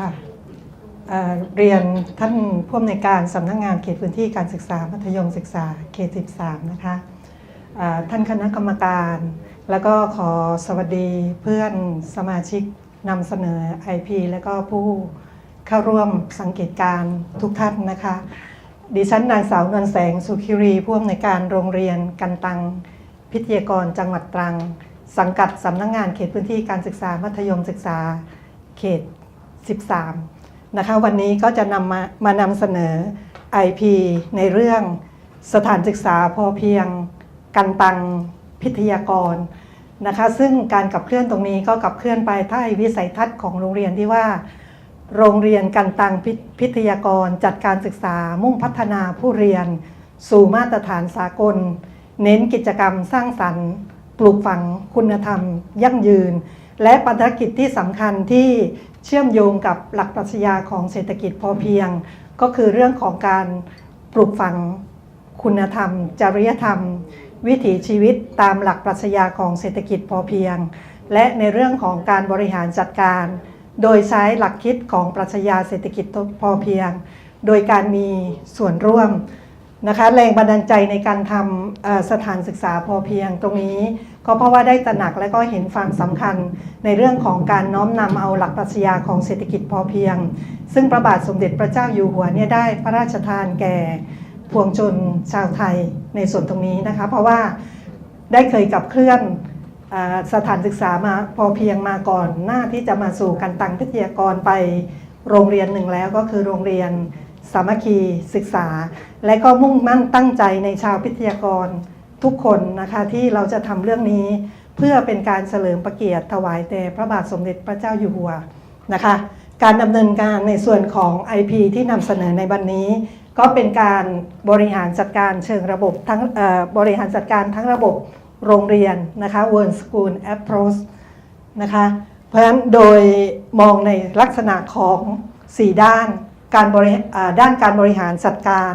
ค่ะเรียนท่านผู้อำนวยการสำนักงานเขตพื้นที่การศึกษามัธยมศึกษาเขต 13 นะคะท่านคณะกรรมการ แล้วก็ขอสวัสดีเพื่อนสมาชิกนำเสนอ IP แล้วก็ผู้เข้าร่วมสังเกตการทุกท่านนะคะ ดิฉันนางสาวนวลแสงสุขิรีผู้อำนวยการโรงเรียนกันตังพิทยากรจังหวัดตรัง สังกัดสำนักงงานเขตพื้นที่การศึกษามัธยมศึกษาเขต 13 นะคะ วันนี้ก็จะนำมามานำเสนอ IP ในเรื่องสถานศึกษาพอเพียงกันตังพิทยากรนะคะ ซึ่งการขับเคลื่อนตรงนี้ก็ขับเคลื่อนไปใต้วิสัยทัศน์ของโรงเรียนที่ว่า โรงเรียนกันตังพพิทยากรจัดการศึกษามุ่งพัฒนาผู้เรียน สู่มาตรฐานสากล เน้นกิจกรรมสร้างสรรค์ ปลูกฝังคุณธรรม ยั่งยืน และภารกิจที่สำคัญที่เชื่อมโยงกับหลักปรัชญาของเศรษฐกิจพอเพียง ก็คือเรื่องของการปลูกฝังคุณธรรม จริยธรรม วิถีชีวิตตามหลักปรัชญาของเศรษฐกิจพอเพียง และในเรื่องของการบริหารจัดการ โดยใช้หลักคิดของปรัชญาเศรษฐกิจพอเพียง โดยการมีส่วนร่วมนะคะแรงบันดาลใจในการทำสถานศึกษาพอเพียงตรงนี้ ก็เพราะว่าได้ตระหนักและก็เห็นความสำคัญในเรื่องของการน้อมนำเอาหลักปรัชญาของเศรษฐกิจพอเพียง ซึ่งพระบาทสมเด็จพระเจ้าอยู่หัวเนี่ยได้พระราชทานแก่พวงชนชาวไทยในส่วนตรงนี้นะคะ เพราะว่าได้เคยกับเคลื่อนสถานศึกษามาพอเพียงมาก่อนหน้าที่จะมาสู่การตังพิทยากรไปโรงเรียนหนึ่งแล้วก็คือโรงเรียนสามัคคีศึกษา และก็มุ่งมั่นตั้งใจในชาวพิทยากร ทุกคนนะคะที่เราจะทำเรื่องนี้ เพื่อเป็นการเฉลิมพระเกียรติถวายแด่พระบาทสมเด็จพระเจ้าอยู่หัวนะคะการดำเนินการในส่วนของ IP ที่นำเสนอในวันนี้ ก็เป็นการบริหารจัดการเชิงระบบทั้งบริหารจัดการทั้งระบบโรงเรียนนะคะ World School Approach นะคะเพราะฉะนั้นโดยมองในลักษณะของ 4 ด้านการบริด้านการบริหารจัดการ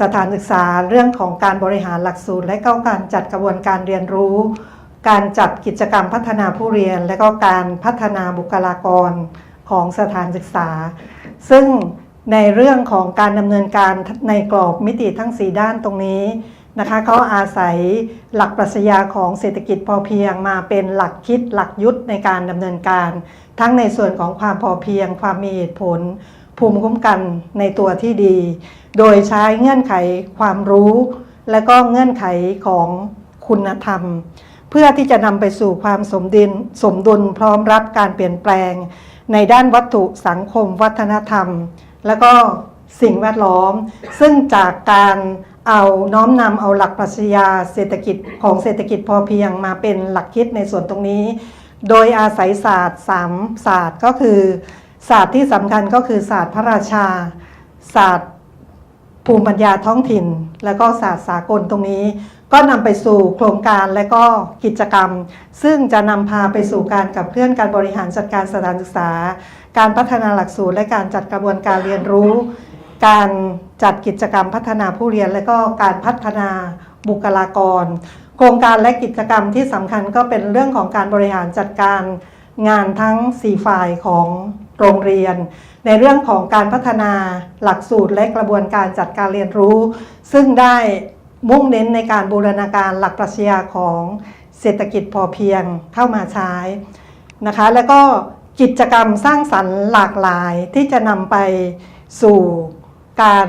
สถานศึกษาเรื่องของการบริหารหลักสูตร และก็การจัดกระบวนการเรียนรู้ การจัดกิจกรรมพัฒนาผู้เรียน และก็การพัฒนาบุคลากรของสถานศึกษา ซึ่งในเรื่องของการดำเนินการในกรอบมิติทั้ง 4 ด้านตรงนี้นะคะเขาอาศัยหลักปรัชญาของเศรษฐกิจพอเพียงมาเป็นหลักคิดหลักยุทธในการดำเนินการ ทั้งในส่วนของความพอเพียง ความมีเหตุผล ภูมิคุ้มกันในตัวที่ดี โดยใช้เงื่อนไขความรู้ และก็เงื่อนไขของคุณธรรม เพื่อที่จะนำไปสู่ความสมดินสมดุลพร้อมรับการเปลี่ยนแปลง ในด้านวัตถุสังคม วัฒนธรรม แล้วก็สิ่งแวดล้อม ซึ่งจากการเอาน้อมนำเอาหลักปรัชญาเศรษฐกิจของเศรษฐกิจพอเพียงมาเป็นหลักคิดในส่วนตรงนี้ โดยอาศัยศาสตร์สามศาสตร์ก็คือ ศาสตร์ที่สำคัญก็คือศาสตร์พระราชา ศาสตร์ภูมิปัญญาท้องถิ่น และก็ศาสตร์สากลตรงนี้ ก็นำไปสู่โครงการและก็กิจกรรม ซึ่งจะนำพาไปสู่การกับเคลื่อนการบริหารจัดการสถานศึกษา การพัฒนาหลักสูตร และการจัดกระบวนการเรียนรู้ การจัดกิจกรรมพัฒนาผู้เรียน และก็การพัฒนาบุคลากร โครงการและกิจกรรมที่สำคัญก็เป็นเรื่องของการบริหารจัดการงานทั้ง 4 ฝ่ายของ โรงเรียน ในเรื่องของการพัฒนาหลักสูตรและกระบวนการจัดการเรียนรู้ ซึ่งได้มุ่งเน้นในการบูรณาการหลักปรัชญาของเศรษฐกิจพอเพียงเข้ามาใช้นะคะ แล้วก็กิจกรรมสร้างสรรค์หลากหลายที่จะนำไปสู่การ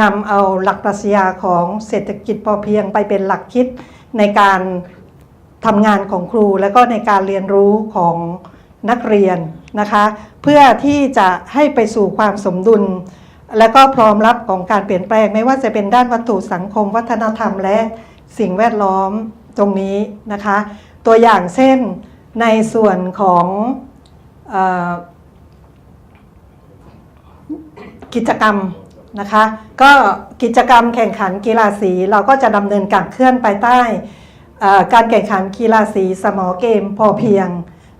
นำเอาหลักปรัชญาของเศรษฐกิจพอเพียงไปเป็นหลักคิดในการทำงานของครู และก็ในการเรียนรู้ของ นักเรียนนะคะ เพื่อที่จะให้ไปสู่ความสมดุล และก็พร้อมรับของการเปลี่ยนแปลงไม่ว่าจะเป็นด้านวัตถุสังคม วัฒนธรรม และสิ่งแวดล้อมตรงนี้นะคะ ตัวอย่างเช่นในส่วนของอกิจกรรมนะคะก็กิจกรรมแข่งขันกีฬาสีเราก็จะดำเนินการเคลื่อนไปใต้การแข่งขันกีฬาสีสมอเกมพอเพียง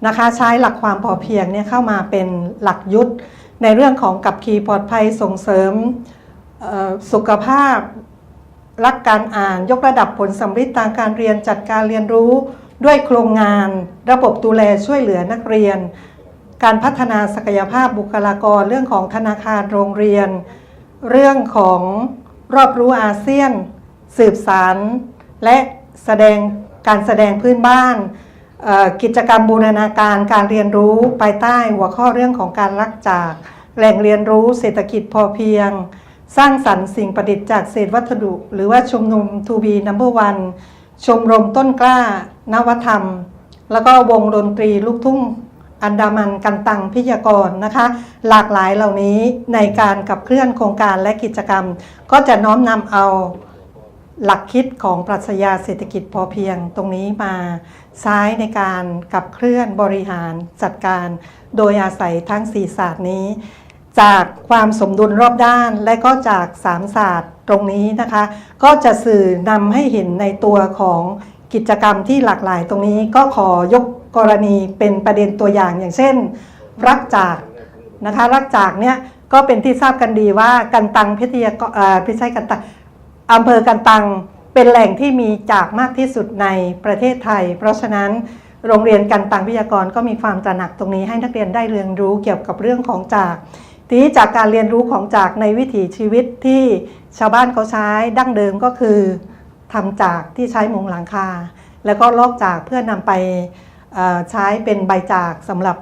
นะคะใช้หลักความพอเพียงเนี่ยเข้ามาเป็นหลักยุทธในเรื่องของกับขี่ปลอดภัยส่งเสริมสุขภาพ รักการอ่านยกระดับผลสำฤทธิ์ทางการเรียนจัดการเรียนรู้ด้วยโครงงาน ระบบดูแลช่วยเหลือนักเรียน การพัฒนาศักยภาพบุคลากรเรื่องของธนาคารโรงเรียน เรื่องของรอบรู้อาเซียน สืบสารและแสดงการแสดงพื้นบ้าน กิจกรรมบูรณาการการเรียนรู้ภายใต้หัวข้อเรื่องของการรักจาก แหล่งเรียนรู้เศรษฐกิจพอเพียง สร้างสรรค์สิ่งประดิษฐ์จากเศษวัสดุ หรือว่าชุมนุม To be number one ชมรมต้นกล้า นวธรรม แล้วก็วงดนตรีลูกทุ่งอันดามันกันตังพิยากรนะคะ หลากหลายเหล่านี้ในการขับเคลื่อนโครงการและกิจกรรม ก็จะน้อมนำเอา หลักคิดของปรัชญาเศรษฐกิจพอเพียงตรงนี้มาใช้ในการขับเคลื่อนบริหารจัดการ โดยอาศัยทั้งสี่ศาสตร์นี้ จากความสมดุลรอบด้านและก็จากสามศาสตร์ตรงนี้นะคะ ก็จะสื่อนำให้เห็นในตัวของกิจกรรมที่หลากหลายตรงนี้ก็ขอยกกรณีเป็นประเด็นตัวอย่างอย่างเช่น รักจากนะคะรักจากเนี่ยก็เป็นที่ทราบกันดีว่ากันตังพิทยากรเอ่อไม่ใช่กันตัง อำเภอกันตังเป็นแหล่งที่มีจากมากที่สุดในประเทศไทย เพราะฉะนั้นโรงเรียนกันตังพิทยากรก็มีความตระหนักตรงนี้ให้นักเรียนได้เรียนรู้เกี่ยวกับเรื่องของจากทีนี้จากการเรียนรู้ของจากในวิถีชีวิตที่ชาวบ้านเขาใช้ดั้งเดิมก็คือทำจากที่ใช้มุงหลังคา แล้วก็ลอกจากเพื่อนำไปใช้เป็นใบจากสำหรับ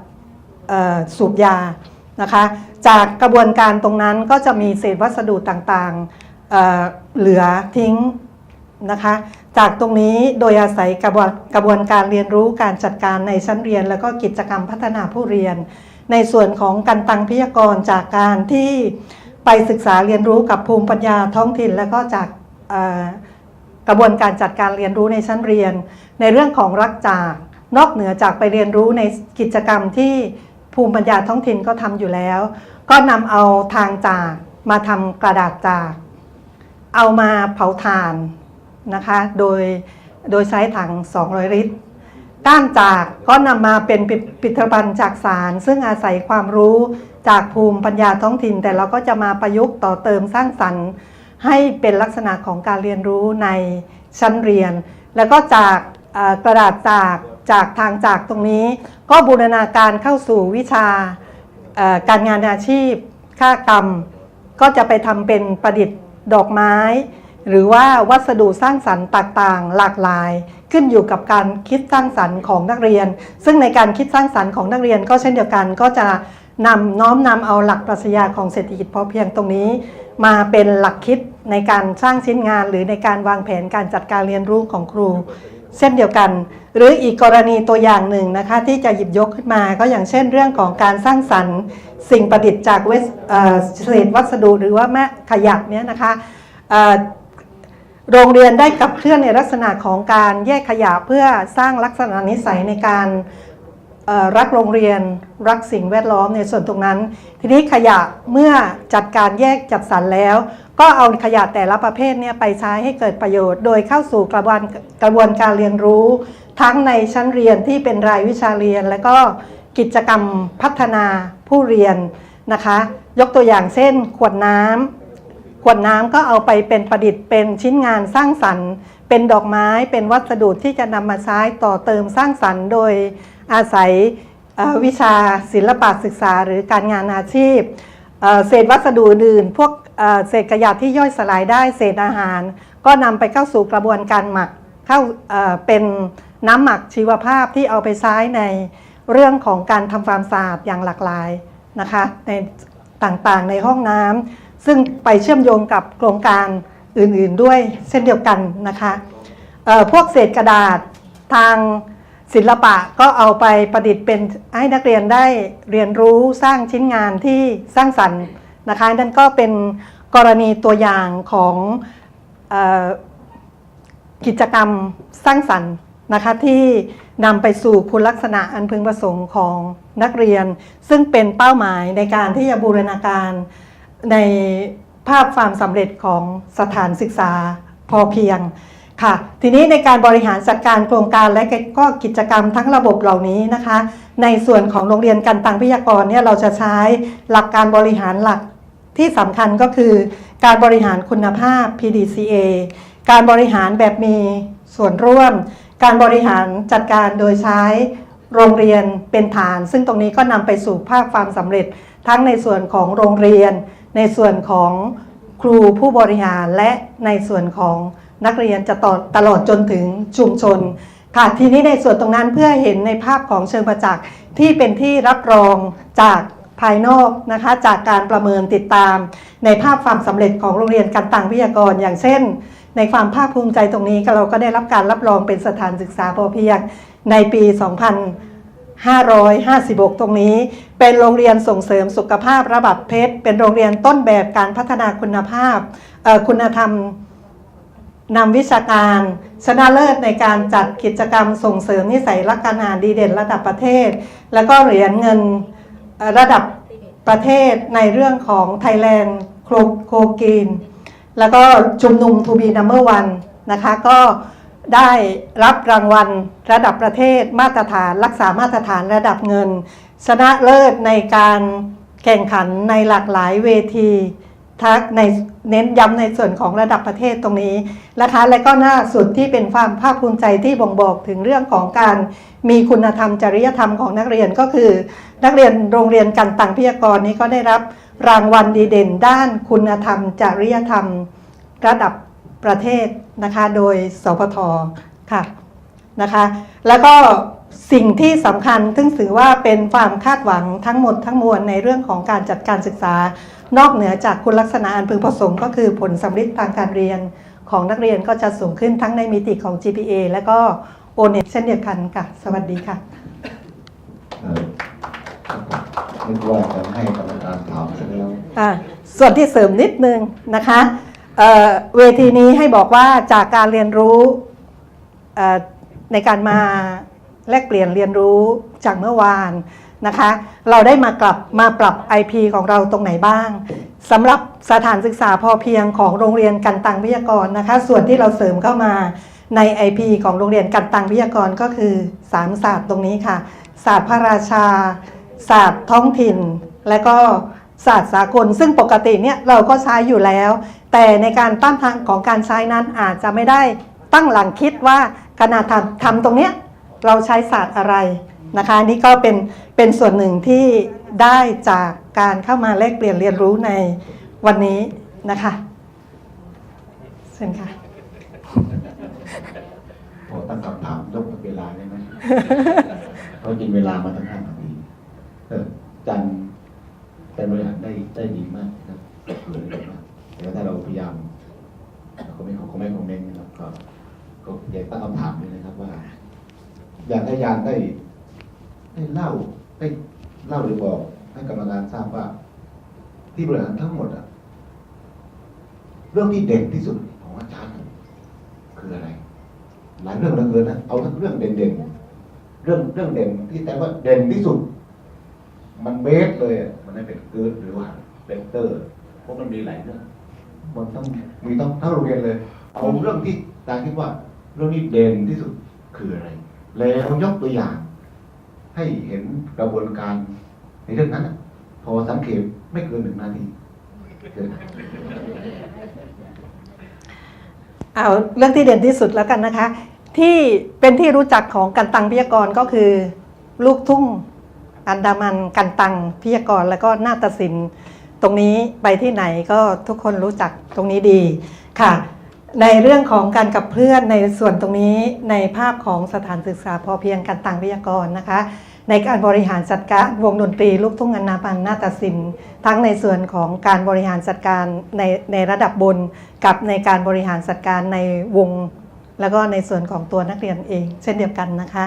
สูบยานะคะ จากกระบวนการตรงนั้นก็จะมีเศษวัสดุต่างๆ เหลือทิ้งนะคะ จากตรงนี้โดยอาศัยกระบวนกระบวนการเรียนรู้การจัดการในชั้นเรียน แล้วก็กิจกรรมพัฒนาผู้เรียน ในส่วนของการตังพิยากรจากการที่ไปศึกษาเรียนรู้กับภูมิปัญญาท้องถิ่น แล้วก็จากกระบวนการจัดการเรียนรู้ในชั้นเรียน ในเรื่องของรักจากนอกเหนือจากไปเรียนรู้ในกิจกรรมที่ภูมิปัญญาท้องถิ่นก็ทำอยู่แล้ว ก็นำเอาทางจากมาทำกระดาษจาก เอามาเผาถ่านนะคะ โดยโดยใช้ถัง 200 ลิตร ก้านจากก็นำมาเป็นผลิตภัณฑ์จากสาร ซึ่งอาศัยความรู้จากภูมิปัญญาท้องถิ่น แต่เราก็จะมาประยุกต์ต่อเติมสร้างสรรค์ ให้เป็นลักษณะของการเรียนรู้ในชั้นเรียน แล้วก็จากกระดาษจากจากทางจากตรงนี้ ก็บูรณาการเข้าสู่วิชาการงานอาชีพค่ากรรม ก็จะไปทำเป็นประดิษฐ์ ดอกไม้ หรือว่าวัสดุสร้างสรรค์ต่างๆ หลากหลาย ขึ้นอยู่กับการคิดสร้างสรรค์ของนักเรียน ซึ่งในการคิดสร้างสรรค์ของนักเรียนก็เช่นเดียวกันก็จะนำน้อมนำเอาหลักปรัชญาของเศรษฐกิจพอเพียงตรงนี้ มาเป็นหลักคิดในการสร้างชิ้นงาน หรือในการวางแผนการจัดการเรียนรู้ของครู เช่นเดียวกัน หรืออีกกรณีตัวอย่างหนึ่งนะคะที่จะหยิบยกขึ้นมาก็อย่างเช่นเรื่องของการสร้างสรรค์สิ่งประดิษฐ์จากเวสเศษวัสดุหรือว่าแม่ขยะเนี่ยนะคะโรงเรียนได้ขับเคลื่อนในลักษณะของการแยกขยะเพื่อสร้างลักษณะนิสัยในการ รักโรงเรียนรักสิ่งแวดล้อมในส่วนตรงนั้น ทีนี้ขยะเมื่อจัดการแยกจัดสรรแล้ว ก็เอาขยะแต่ละประเภทเนี่ยไปใช้ให้เกิดประโยชน์ โดยเข้าสู่กระบวนกระบวนการเรียนรู้ ทั้งในชั้นเรียนที่เป็นรายวิชาเรียน และก็กิจกรรมพัฒนาผู้เรียนนะคะ ยกตัวอย่างเช่น ขวดน้ำขวดน้ำก็เอาไปเป็นประดิษฐ์เป็นชิ้นงานสร้างสรรค์ เป็นดอกไม้เป็นวัสดุที่จะนำมาใช้ต่อเติมสร้างสรรค์โดย อาศัยวิชาศิลปะศึกษา หรือการงานอาชีพ เศษวัสดุอื่น พวกเศษขยะที่ย่อยสลายได้เศษอาหาร ก็นำไปเข้าสู่กระบวนการหมักเข้าเป็นน้ำหมักชีวภาพที่เอาไปใช้ในเรื่องของการทำความสะอาดอย่างหลากหลายนะคะในต่างๆในห้องน้ำซึ่งไปเชื่อมโยงกับโครงการอื่นๆด้วยเช่นเดียวกันนะคะพวกเศษกระดาษทาง ศิลปะก็เอาไปประดิษฐ์เป็นให้นักเรียนได้เรียนรู้สร้างชิ้นงานที่สร้างสรรค์นะคะนั่นก็เป็นกรณีตัวอย่างของออกิจกรรมสร้างสรรค์นะคะที่นำไปสู่คุณลักษณะอันพึงประสงค์ของนักเรียน ซึ่งเป็นเป้าหมายในการที่จะบูรณาการในภาพความสำเร็จของสถานศึกษาพอเพียง ค่ะ ทีนี้ในการบริหารจัดการโครงการและก็กิจกรรมทั้งระบบเหล่านี้นะคะ ในส่วนของโรงเรียนกันตังพิทยากรเนี่ยเราจะใช้หลักการบริหารหลักที่สำคัญก็คือการบริหารคุณภาพ PDCA การบริหารแบบมีส่วนร่วม การบริหารจัดการโดยใช้โรงเรียนเป็นฐาน ซึ่งตรงนี้ก็นำไปสู่ภาพความสำเร็จ ทั้งในส่วนของโรงเรียน ในส่วนของครูผู้บริหารและในส่วนของ นักเรียนจะต่อตลอดจนถึงชุมชนค่ะทีนี้ในส่วนตรงนั้นเพื่อเห็นในภาพของเชิงประจักษ์ที่เป็นที่รับรองจากภายนอกนะคะจากการประเมินติดตาม ในภาพความสำเร็จของโรงเรียนการตังวิทยากร อย่างเช่น ในความภาคภูมิใจตรงนี้เราก็ได้รับการรับรองเป็นสถานศึกษาพอเพียงในปี 2556 ตรงนี้ เป็นโรงเรียนส่งเสริมสุขภาพระบับเพชร เป็นโรงเรียนต้นแบบการพัฒนาคุณภาพคุณธรรม นำวิชาการ ชนะเลิศในการจัดกิจกรรมส่งเสริมนิสัยรักการอ่านดีเด่นระดับประเทศ แล้วก็เหรียญเงินระดับประเทศในเรื่องของ Thailand โคโคกีนแล้วก็ชุมนุมทูบีนัมเบอร์วันนะคะก็ได้รับรางวัลระดับประเทศมาตรฐาน รักษามาตรฐานระดับเงิน ชนะเลิศในการแข่งขันในหลากหลายเวที ทักในเน้นย้ำในส่วนของระดับประเทศตรงนี้นะคะและก็หน้าสุดที่เป็นความภาคภูมิใจที่บ่งบอกถึงเรื่องของการมีคุณธรรมจริยธรรมของนักเรียนก็คือ นักเรียนโรงเรียนกันตังพิยากรนี้ก็ได้รับรางวัลดีเด่น ด้านคุณธรรม จริยธรรม ระดับประเทศนะคะโดยสพทค่ะนะคะแล้วก็ สิ่งที่สำคัญซึ่งถือว่าเป็นความคาดหวังทั้งหมดทั้งมวลในเรื่องของการจัดการศึกษา นอกเหนือจากคุณลักษณะอันพึงประสงค์ก็คือผลสำลิดทางการเรียนของนักเรียนก็จะสูงขึ้นทั้งในมิติของ GPA และก็ o n e t เช่นเดียวกันค่ะ สวัสดีค่ะเอ่อครับผมนึกว่าจะให้กรรมการถามซะแล้วส่วนที่เสริมนิดนึงนะคะเเวทีนี้ให้บอกว่าจากการเรียนรู้ในการมา แลกเปลี่ยนเรียนรู้จากเมื่อวานนะคะ เราได้มากลับมาปรับ IP ของเราตรงไหนบ้างสำหรับสถานศึกษาพอเพียงของโรงเรียนกันตังวิทยากรนะคะ ส่วนที่เราเสริมเข้ามาใน IP ของโรงเรียนกันตังวิทยากรก็คือสามศาสตร์ตรงนี้ค่ะ ศาสตร์พระราชา ศาสตร์ท้องถิ่น และก็ศาสตร์สากล ซึ่งปกติเนี่ยเราก็ใช้อยู่แล้ว แต่ในการตั้งทางของการใช้นั้นอาจจะไม่ได้ตั้งหลังคิดว่าขณะทำทำตรงเนี้ย เราใช้ศาสตร์อะไรนะคะนี่ก็เป็นเป็นส่วนหนึ่งที่ได้จากการเข้ามาแลกเปลี่ยนเรียนรู้ในวันนี้นะคะเชิญค่ะพอตั้งคำถามยกเวลาได้ไหมเพราะกินเวลามาตั้งห้านาทีเออจันเป็นบริหารได้ได้ดีมากนะครับเดีมากแต่ว่าถ้าเราพยายามเราไม่เขาไม่คอมเมนต์นะครับก็ก็อยากตั้งคำถามเลยนะครับว่า อยากให้ยานได้ได้เล่าได้เล่าหรือบอกให้กรรมการทราบว่า ที่บริหารทั้งหมดอะเรื่องที่เด่นที่สุดของอาจารย์คืออะไร หลายเรื่องเหลือเกินนะเอาทั้งเรื่องเด่นๆเรื่องเรื่องเด่นที่แต่ว่าเด่นที่สุด มันเบสเลยอะมันไม่เป็นเกิร์ดหรือว่าเป็นเตอร์เพราะมันมีหลายเรื่องมันต้องมีต้องทั้งโรงเรียนเลย เอาเรื่องที่อาจารย์คิดว่า เรื่องนี้เด่นที่สุดคืออะไร แล้วยกตัวอย่าง ให้เห็นกระบวนการในเรื่องนั้นพอสังเกตไม่เกินหนึ่งนาทีเชิญเอาเรื่องที่เด่นที่สุดแล้วกันนะคะ ที่เป็นที่รู้จักของกันตังพิยากรก็คือ ลูกทุ่งอันดามันกันตังพิยากรแล้วก็นาฏศิลป์ตรงนี้ไปที่ไหนก็ทุกคนรู้จักตรงนี้ดีค่ะ ในเรื่องของการกับเพื่อนในส่วนตรงนี้ในภาพของสถานศึกษาพอเพียงกันตังพิทยากรนะคะ ในการบริหารจัดการวงดนตรีลูกทุ่งอนนาปันนาฏศิลป์ทั้งในส่วนของการบริหารจัดการในในระดับบน กับในการบริหารจัดการในวง แล้วก็ในส่วนของตัวนักเรียนเอง เช่นเดียวกันนะคะ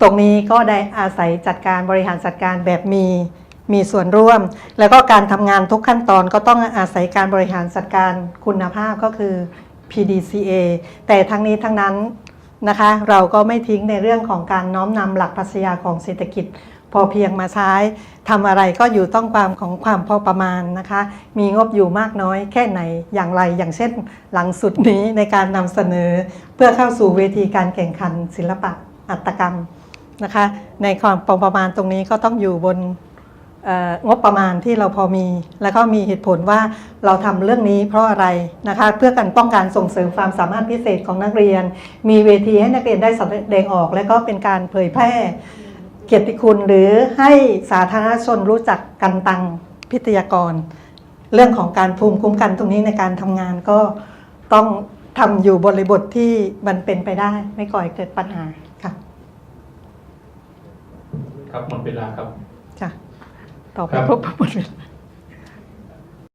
ตรงนี้ก็ได้อาศัยจัดการบริหารจัดการแบบมีมีส่วนร่วม แล้วก็การทำงานทุกขั้นตอนก็ต้องอาศัยการบริหารจัดการคุณภาพก็คือ PDCA แต่ทั้งนี้ทั้งนั้นนะคะเราก็ไม่ทิ้งในเรื่องของการน้อมนำหลักปรัชญาของเศรษฐกิจ พอเพียงมาใช้ทำอะไรก็อยู่ต้องความของความพอประมาณนะคะ มีงบอยู่มากน้อยแค่ไหนอย่างไรอย่างเช่น หลังสุดนี้ในการนำเสนอ เพื่อเข้าสู่เวทีการแข่งขันศิลปะอัตกรรมนะคะ ในความพอประมาณตรงนี้ก็ต้องอยู่บน งบประมาณที่เราพอมี แล้วก็มีเหตุผลว่าเราทำเรื่องนี้เพราะอะไรนะคะเพื่อการป้องกันส่งเสริมความสามารถพิเศษของนักเรียน มีเวทีให้นักเรียนได้แสดงออก และก็เป็นการเผยแพร่เกียรติคุณหรือให้สาธารณชนรู้จักกันตังพิทยากร เรื่องของการภูมิคุ้มกันตรงนี้ในการทำงานก็ต้องทำอยู่บริบทที่มันเป็นไปได้ไม่ก่อให้เกิดปัญหาค่ะ ครับหมดเวลาครับ ต่อไปครับพบกับหมดเวลา